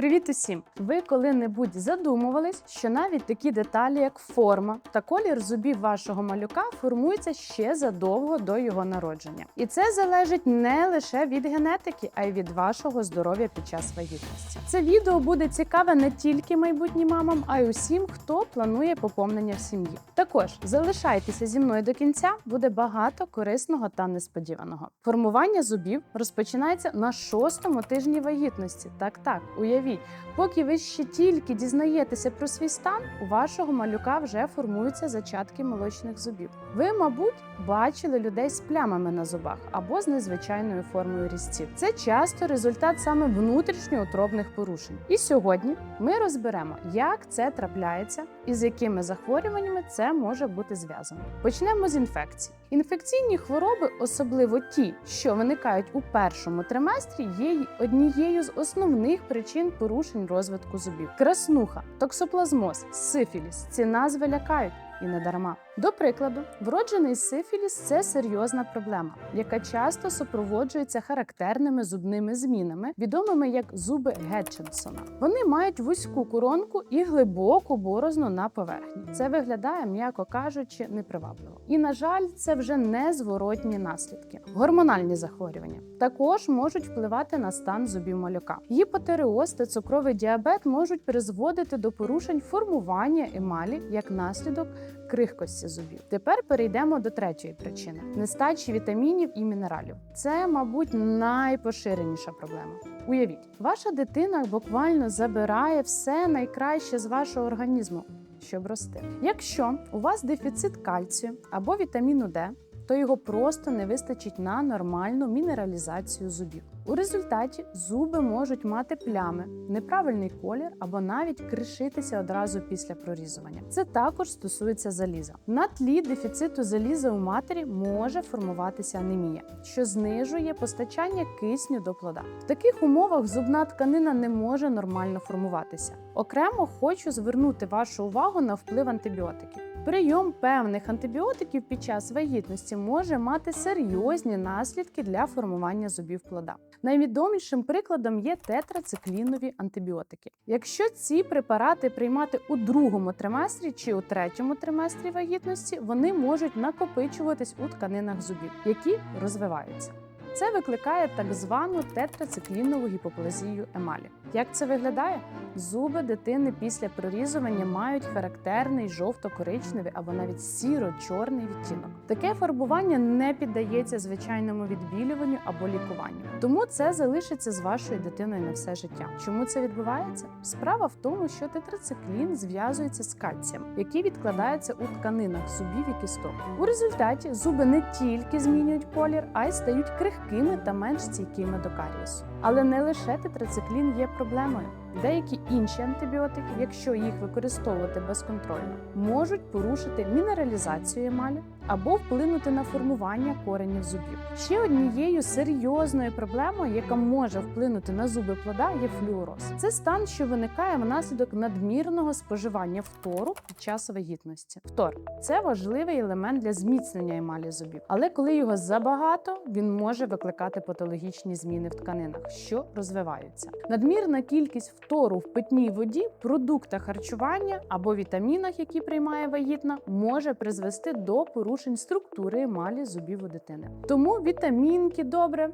Привіт усім! Ви коли-небудь задумувались, що навіть такі деталі, як форма та колір зубів вашого малюка, формуються ще задовго до його народження. І це залежить не лише від генетики, а й від вашого здоров'я під час вагітності. Це відео буде цікаве не тільки майбутнім мамам, а й усім, хто планує поповнення в сім'ї. Також залишайтеся зі мною до кінця, буде багато корисного та несподіваного. Формування зубів розпочинається на шостому тижні вагітності. Так, так, уявіть, поки ви ще тільки дізнаєтеся про свій стан, у вашого малюка вже формуються зачатки молочних зубів. Ви, мабуть, бачили людей з плямами на зубах або з незвичайною формою різців. Це часто результат саме внутрішньоутробних порушень. І сьогодні ми розберемо, як це трапляється і з якими захворюваннями це може бути зв'язано. Почнемо з інфекцій. Інфекційні хвороби, особливо ті, що виникають у першому триместрі, є однією з основних причин порушень розвитку зубів. Краснуха, токсоплазмоз, сифіліс. Ці назви лякають. І не дарма. До прикладу, вроджений сифіліс це серйозна проблема, яка часто супроводжується характерними зубними змінами, відомими як зуби Гетченсона. Вони мають вузьку коронку і глибоку борозну на поверхні. Це виглядає, м'яко кажучи, непривабливо. І на жаль, це вже не зворотні наслідки. Гормональні захворювання також можуть впливати на стан зубів малюка. Гіпотереоз та цукровий діабет можуть призводити до порушень формування емалі як наслідок крихкості зубів. Тепер перейдемо до третьої причини нестачі вітамінів і мінералів. Це, мабуть, найпоширеніша проблема. Уявіть, ваша дитина буквально забирає все найкраще з вашого організму, щоб рости. Якщо у вас дефіцит кальцію або вітаміну Д, то його просто не вистачить на нормальну мінералізацію зубів. У результаті зуби можуть мати плями, неправильний колір або навіть кришитися одразу після прорізування. Це також стосується заліза. На тлі дефіциту заліза у матері може формуватися анемія, що знижує постачання кисню до плода. В таких умовах зубна тканина не може нормально формуватися. Окремо хочу звернути вашу увагу на вплив антибіотиків. Прийом певних антибіотиків під час вагітності може мати серйозні наслідки для формування зубів плода. Найвідомішим прикладом є тетрациклінові антибіотики. Якщо ці препарати приймати у другому триместрі чи у третьому триместрі вагітності, вони можуть накопичуватись у тканинах зубів, які розвиваються. Це викликає так звану тетрациклінову гіпоплазію емалі. Як це виглядає? Зуби дитини після прорізування мають характерний жовто-коричневий або навіть сіро-чорний відтінок. Таке фарбування не піддається звичайному відбілюванню або лікуванню, тому це залишиться з вашою дитиною на все життя. Чому це відбувається? Справа в тому, що тетрациклін зв'язується з кальцієм, який відкладається у тканинах зубів і кісток. У результаті зуби не тільки змінюють колір, а й стають крихкими та менш стійкими до карієсу. Але не лише тетрациклін є проблемою. Деякі інші антибіотики, якщо їх використовувати безконтрольно, можуть порушити мінералізацію емалі або вплинути на формування коренів зубів. Ще однією серйозною проблемою, яка може вплинути на зуби плода, є флюороз. Це стан, що виникає внаслідок надмірного споживання фтору під час вагітності. Фтор це важливий елемент для зміцнення емалі зубів, але коли його забагато, він може викликати патологічні зміни в тканинах, що розвиваються. Надмірна кількість фтору в питній воді, продуктах харчування або вітамінах, які приймає вагітна, може призвести до порушень структури емалі зубів у дитини. Тому вітамінки добре,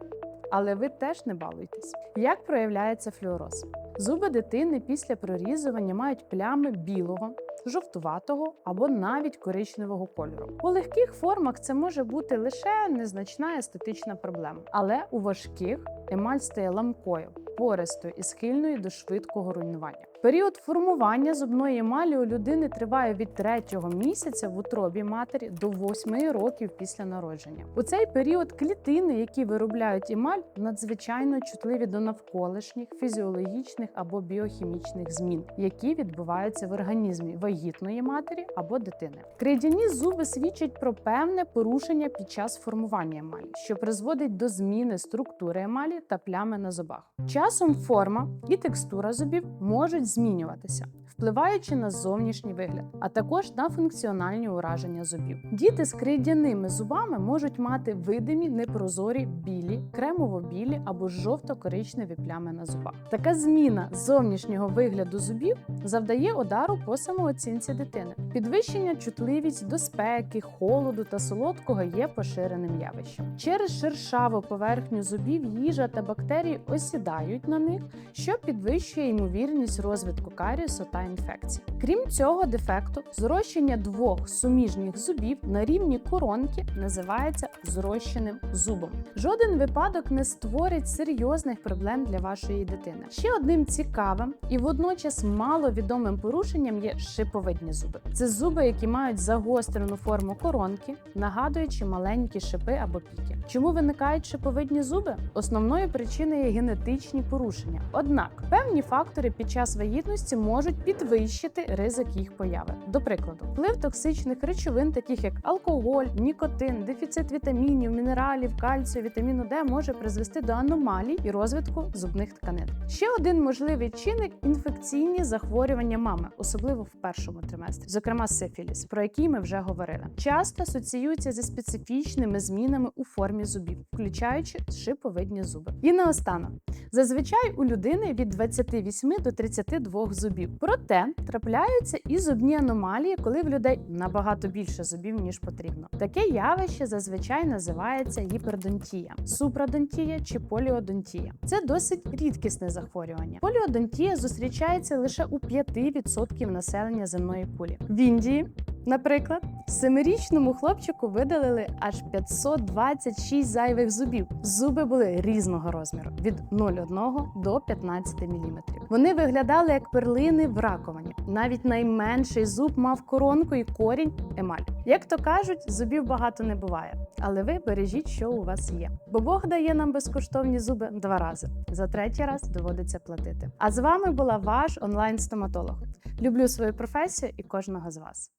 але ви теж не балуйтесь. Як проявляється флюороз? Зуби дитини після прорізування мають плями білого, жовтуватого або навіть коричневого кольору. У легких формах це може бути лише незначна естетична проблема, але у важких емаль стає ламкою, пористою і схильною до швидкого руйнування. Період формування зубної емалі у людини триває від третього місяця в утробі матері до 8 років після народження. У цей період клітини, які виробляють емаль, надзвичайно чутливі до навколишніх фізіологічних або біохімічних змін, які відбуваються в організмі вагітної матері або дитини. Крейдяні зуби свідчать про певне порушення під час формування емалі, що призводить до зміни структури емалі та плями на зубах. Часом форма і текстура зубів можуть змінюватися. Впливаючи на зовнішній вигляд, а також на функціональні ураження зубів. Діти з крейдяними зубами можуть мати видимі непрозорі білі, кремово-білі або жовто-коричневі плями на зубах. Така зміна зовнішнього вигляду зубів завдає удару по самооцінці дитини. Підвищення чутливість до спеки, холоду та солодкого є поширеним явищем. Через шершаву поверхню зубів їжа та бактерії осідають на них, що підвищує ймовірність розвитку карієсу та інфекцій. Крім цього дефекту, зрощення двох суміжніх зубів на рівні коронки називається зрощеним зубом. Жоден випадок не створить серйозних проблем для вашої дитини. Ще одним цікавим і водночас маловідомим порушенням є шиповидні зуби. Це зуби, які мають загострену форму коронки, нагадуючи маленькі шипи або піки. Чому виникають шиповидні зуби? Основною причиною є генетичні порушення. Однак певні фактори під час вагітності можуть підвищити ризик їх появи. До прикладу, вплив токсичних речовин, таких як алкоголь, нікотин, дефіцит вітамінів, мінералів, кальцію, вітаміну Д може призвести до аномалій і розвитку зубних тканин. Ще один можливий чинник інфекційні захворювання мами, особливо в першому триместрі, зокрема сифіліс, про який ми вже говорили. Часто асоціюються зі специфічними змінами у формі зубів, включаючи шиповидні зуби. І наостанок, зазвичай у людини від 28 до 32 зубів. Проте трапляються і зубні аномалії, коли в людей набагато більше зубів ніж потрібно. Таке явище зазвичай називається гіпердонтія, супрадонтія чи поліодонтія. Це досить рідкісне захворювання. Поліодонтія зустрічається лише у 5% населення земної кулі. В Індії, наприклад, семирічному хлопчику видалили аж 526 зайвих зубів. Зуби були різного розміру від 0,1 до 15 мм. Вони виглядали як перлини в раковині. Навіть найменший зуб мав коронку і корінь емаль. Як то кажуть, зубів багато не буває, але ви бережіть, що у вас є. Бо Бог дає нам безкоштовні зуби два рази. За третій раз доводиться платити. А з вами була ваш онлайн-стоматолог. Люблю свою професію і кожного з вас.